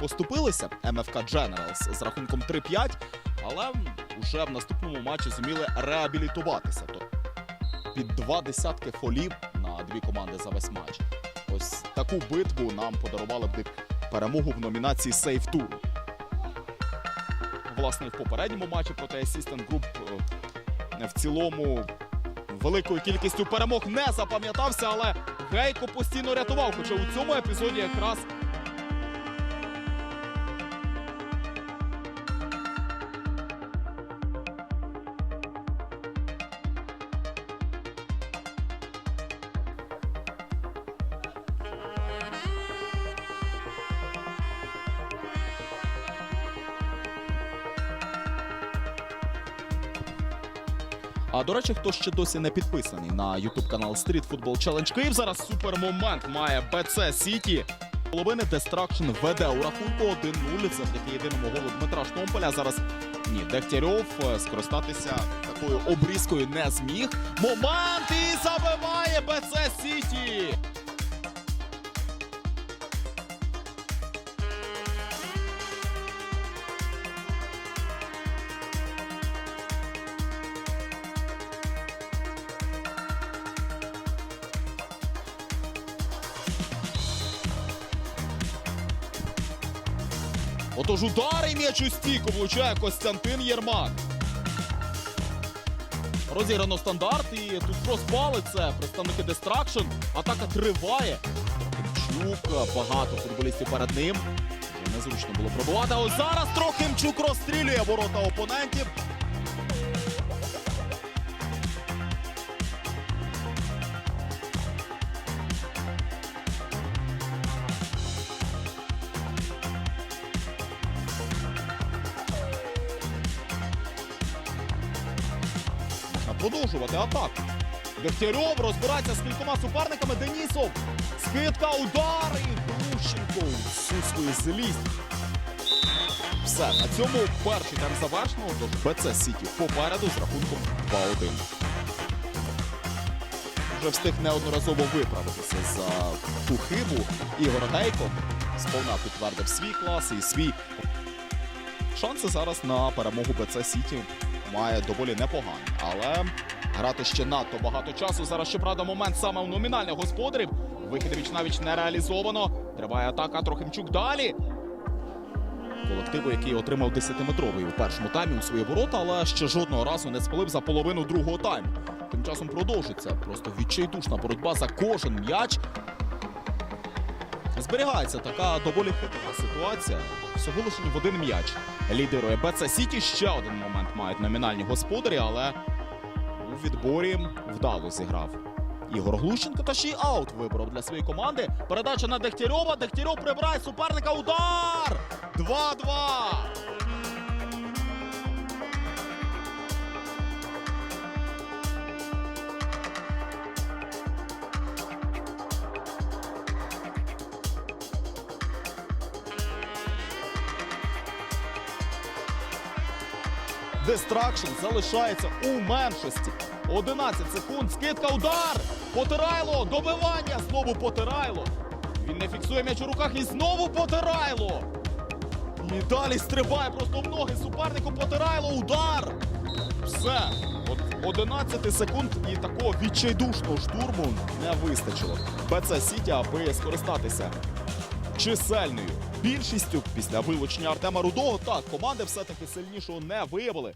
Поступилися МФК Generals з рахунком 3-5, але вже в наступному матчі зуміли реабілітуватися. То під два десятки фолів на дві команди за весь матч. Ось таку битву нам подарували б перемогу в номінації Сейф Тур. Власне, в попередньому матчі проти Assistant Group е, в цілому великою кількістю перемог не запам'ятався, але Гейко постійно рятував. Хоча у цьому епізоді якраз А до речі, хто ще досі не підписаний на YouTube канал Street Football Challenge Київ, зараз супермомент має BC City. Половини Destruction веде у рахунку 1-0 завдяки єдиному голу Дмитра Штомполя. Зараз ні, Дегтярьов е, скористатися такою обрізкою не зміг. Момент і забиває БЦ City! Отож удари м'яч у стійку влучає Костянтин Єрмак. Розіграно стандарт і тут проспали це представники Дестракшн. Атака триває. Трохимчук, багато футболістів перед ним. Незручно було пробувати. Ось зараз трохи Мчук розстрілює ворота опонентів. Продовжувати атаку. Дегтярьов розбирається з кількома суперниками. Денісов. Скидка, удар і Глущенко. Всю свою злість. Все, на цьому перший тайм завершено. Тож БЦ Сіті попереду з рахунком 2-1. Вже встиг неодноразово виправитися за ту хибу. Ігор Гейко сповна підтвердив свій клас і свій Шанси зараз на перемогу БЦ Сіті має доволі непогані. Але грати ще надто багато часу. Зараз, щоправда, момент саме у номінальних господарів. Вихід віч навіч не реалізовано. Триває атака Трохимчук далі. Колективу, який отримав 10-метровий у першому таймі у свої ворота, але ще жодного разу не спалив за половину другого тайму. Тим часом продовжиться просто відчайдушна боротьба за кожен м'яч. Зберігається така доволі хитра ситуація. Всього лише в один м'яч. Лідирує Беца Сіті. Ще один момент мають номінальні господарі, але у відборі вдало зіграв. Ігор Глущенко та ще й аут вибрав для своєї команди. Передача на Дегтярьова. Дегтярьов прибирає суперника. Удар! 2-2! Дестракшн залишається у меншості. 11 секунд. Скидка, удар! Потирайло! Добивання! Знову потирайло. Він не фіксує м'яч у руках і знову потирайло. І далі стрибає просто в ноги супернику потирайло. Удар! Все. От 11 секунд і такого відчайдушного штурму не вистачило. БЦ Сіті, аби скористатися чисельною більшістю після вилучення Артема Рудого. Так, команди все-таки сильнішого не виявили.